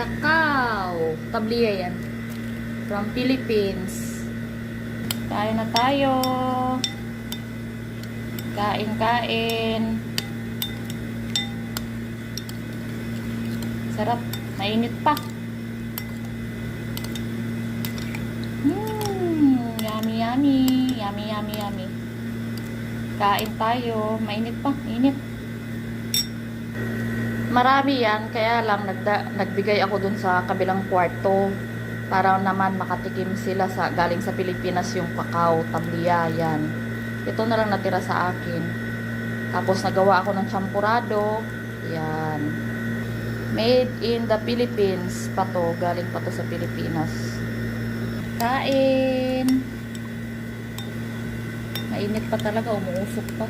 Cacao. Tabliya yan. From Philippines. Kain na tayo. Kain, kain. Sarap. Mainit pa. Hmm, yummy, yummy. Yummy, yummy, yummy. Kain tayo. Mainit pa. Init. Marami yan. Kaya lang nagda, nagbigay ako dun sa kabilang kwarto. Para naman makatikim sila sa galing sa Pilipinas yung kakao, tabliya, yan. Ito na lang natira sa akin. Tapos nagawa ako ng champurado. Yan. Made in the Philippines pa to. Galing pa to sa Pilipinas. Kain. Mainit pa talaga. Umuusok pa.